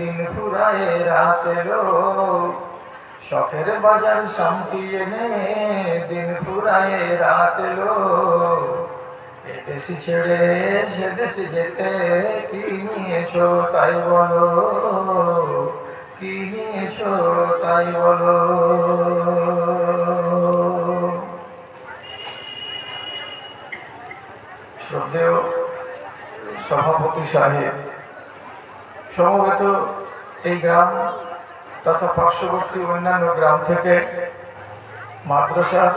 দিন ফুরায় রাত এলো শখের বাজার শান্তি এনে দিন ফুরায় রাত এলো এ ছেড়ে সে দেশে যেতে কি নিয়েছো তাই বলো। কি নিয়েছো তাই বলো। সভাপতি সাহেব সমবেত এই গ্রাম তথা পার্শ্ববর্তী অন্যান্য গ্রাম থেকে মাদ্রাসার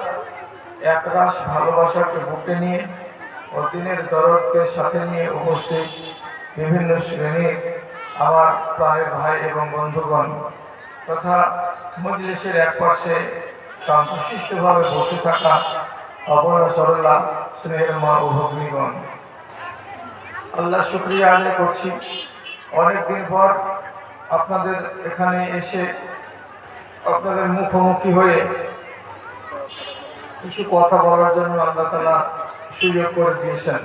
একরাশ ভালোবাসাকে বুকে নিয়ে ও দিনের দরদকে সাথে নিয়ে উপস্থিত বিভিন্ন শ্রেণির আমার প্রায় ভাই এবং বন্ধুগণ তথা মজলিসের এক পাশে শান্তশিষ্টভাবে বসে থাকা অবরা সরলা, স্নেহের মা ও ভগ্নীগণ। আল্লাহ শুক্রিয়া আদায় করছি। অনেকদিন পর আপনাদের এখানে এসে আপনাদের মুখোমুখি হয়ে কিছু কথা বলার জন্য আল্লাহ তালা সুযোগ করে দিয়েছেন।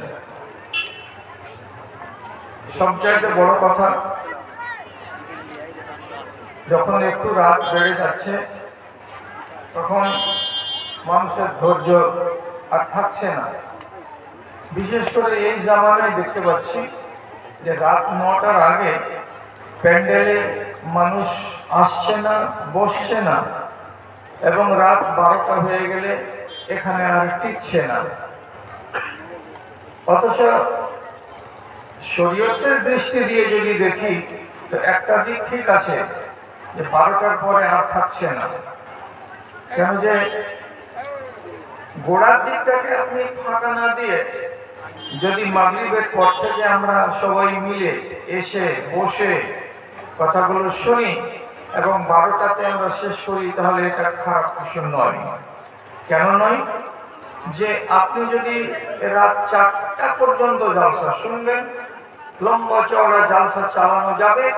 সবচাইতে বড় কথা, যখন একটু রাত বেড়ে যাচ্ছে, তখন মানুষের ধৈর্য আর থাকছে না। বিশেষ করে এই জামানায় দেখতে পাচ্ছি যে রাত নটার আগে প্যান্ডেলে মানুষ আসছে না, বসছে না এবং রাত বারোটা হয়ে গেলে এখানে আর টিকছে না। অথচ শরীয়তের দৃষ্টি দিয়ে যদি দেখি, তো একটা দিক ঠিক আছে যে বারোটার পরে আর থাকছে না। কেন যে গোড়ার দিকটাকে আপনি ফাঁকা না দিয়ে যদি মাগরিবের পর থেকে আমরা সবাই মিলে এসে, বসে কথাগুলো শুনি এবং বারোটাতে আমরা শেষ করি, তাহলে এটা খারাপ কিছু নয়। কেন নয়? যে আপনি যদি রাত চারটা পর্যন্ত জালসা শুনবেন, লম্বা চওড়া জালসা চালানো যাবে,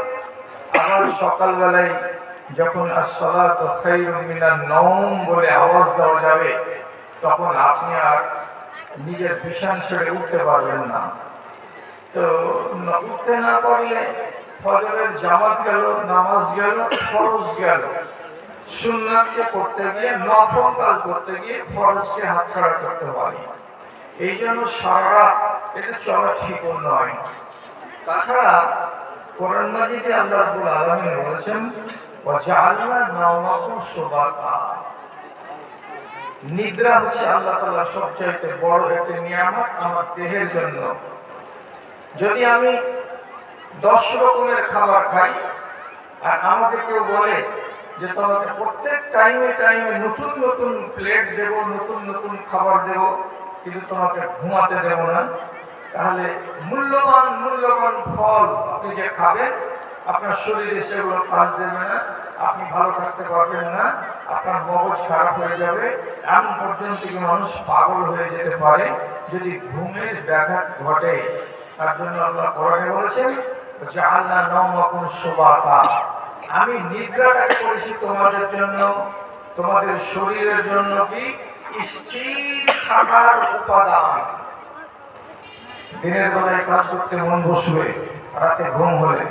আবার সকালবেলায় যখন আসসালাত খাইরুম মিনান নওম বলে আওয়াজ দেওয়া যাবে, তখন আপনি আর নিজের বিছান ছেড়ে উঠতে পারবেন না। তো উঠতে না পারলে ফজরের জামাত গেল, নামাজ গেল, ফরজ গেল। সুন্নাতকে করতে গিয়ে, নফল কাজ করতে গিয়ে ফরজকে হাতছাড়া করতে পারি। এই জন্য সারা এটা চলা ঠিক নয়। তাছাড়া কোরআন মাজিদে আল্লাহ আলামিন বলেছেন ওয়াজআলনা নাওমাকুম সুবাতা। নিদ্রা হচ্ছে আল্লাহ তাআলা সবচাইতে বড় একটা নিয়ামত আমার দেহের জন্য। যদি আমি দশ রকমের খাবার খাই, আর আমাকে কেউ বলে যে তোমাকে প্রত্যেক টাইমে টাইমে নতুন নতুন প্লেট দেব, নতুন নতুন খাবার দেব, কিন্তু তোমাকে ঘুমাতে দেব না, তাহলে মূল্যবান মূল্যবান ফল আপনি যে খাবেন আপনার শরীরে সেগুলো কাজ দেবে না, আপনি ভালো থাকতে পারবেন না, আপনার মগজ খারাপ হয়ে যাবে। এমন পর্যন্ত মানুষ পাগল হয়ে যেতে পারে যদি ঘুমের ব্যাঘাত ঘটে? তার জন্য আল্লাহ কোরআনে বলেছেন যে আল্লাহ নমকুন সুবাতা। আমি নিদ্রাটাকে করেছি তোমাদের জন্য, তোমাদের শরীরের জন্য কি? স্থির থাকার উপাদান। দিনের বেলায় কাজ করতে মন বসবে, রাতে ঘুম হলে।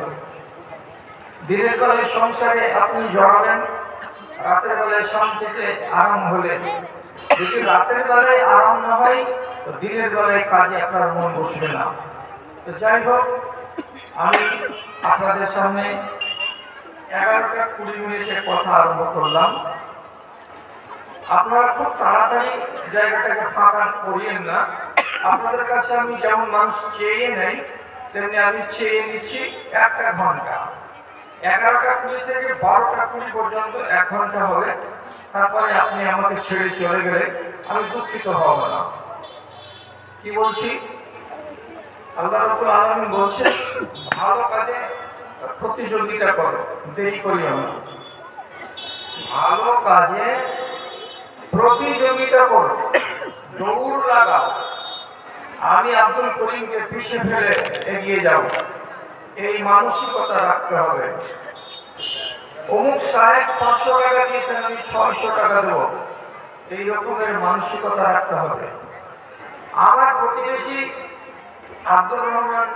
দিনের বেলায় সংসারে আপনি জড়াবেন, রাতের বেলায় শান্তিতে আরাম হলে। যদি রাতের বেলায় আরাম না হয়, তো দিনের বেলায় কাজে আপনার মন বসবে না। তো যাই হোক, আমি আপনাদের সামনে এগারোটা কুড়ি মিনিটের কথা আরম্ভ করলাম। আপনারা খুব তাড়াতাড়ি জায়গাটাকে ফাঁকা করিয়েন না। আপনাদের কাছে আমি যেমন মানুষ চেয়ে নেই, তেমনি আমি চেয়ে নিচ্ছি একটা ঘণ্টা। এগারোটা কুড়ি থেকে বারোটা কুড়ি পর্যন্ত এক ঘণ্টা হবে। তারপরে আপনি আমাকে ছেড়ে চলে গেলে আমি দুঃখিত হব না। কি বলছি? আল্লাহ রবুল আলমী বলছে, ভালো কাজে প্রতিযোগিতা করো, দেরি করি আমরা ভালো কাজে প্রতিযোগিতা করো, দৌড় লাগাও। আমি আব্দুল করিমকে পিছিয়ে ফেলে এগিয়ে যাব। এই মানসিকতা রাখতে হবে। অমুক সাহেব পাঁচশো টাকা দিয়েছেন, আমি ছয়শো টাকা দেবো। এই রকমের মানসিকতা রাখতে হবে। আমার প্রতিবেশী আব্দুর রহমান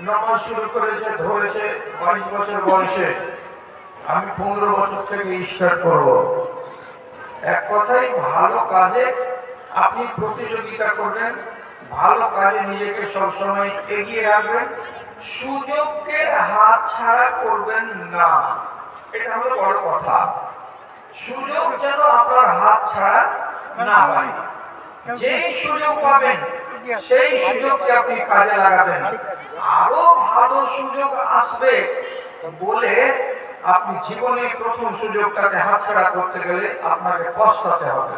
নামাজ শুরু করেছে, ধরেছে, বাইশ বছর বয়সে। আমি পনেরো বছর থেকে স্টার্ট করব। এক কথাই ভালো কাজে আপনি প্রতিযোগিতা করবেন, ভালো কাজে নিজেকে সবসময় এগিয়ে রাখবেন। সুযোগকে হাত ছাড়া করবেন না। এটা হলো বড় কথা। সুযোগ যেন আপনার হাত ছাড়া না হয়। যেই সুযোগ পাবেন, সেই সুযোগকে আপনি কাজে লাগাবেন। আরও ভালো সুযোগ আসবে বলে আপনি জীবনে প্রথম সুযোগটাকে হাতছাড়া করতে গেলে আপনাকে পস্তাতে হবে।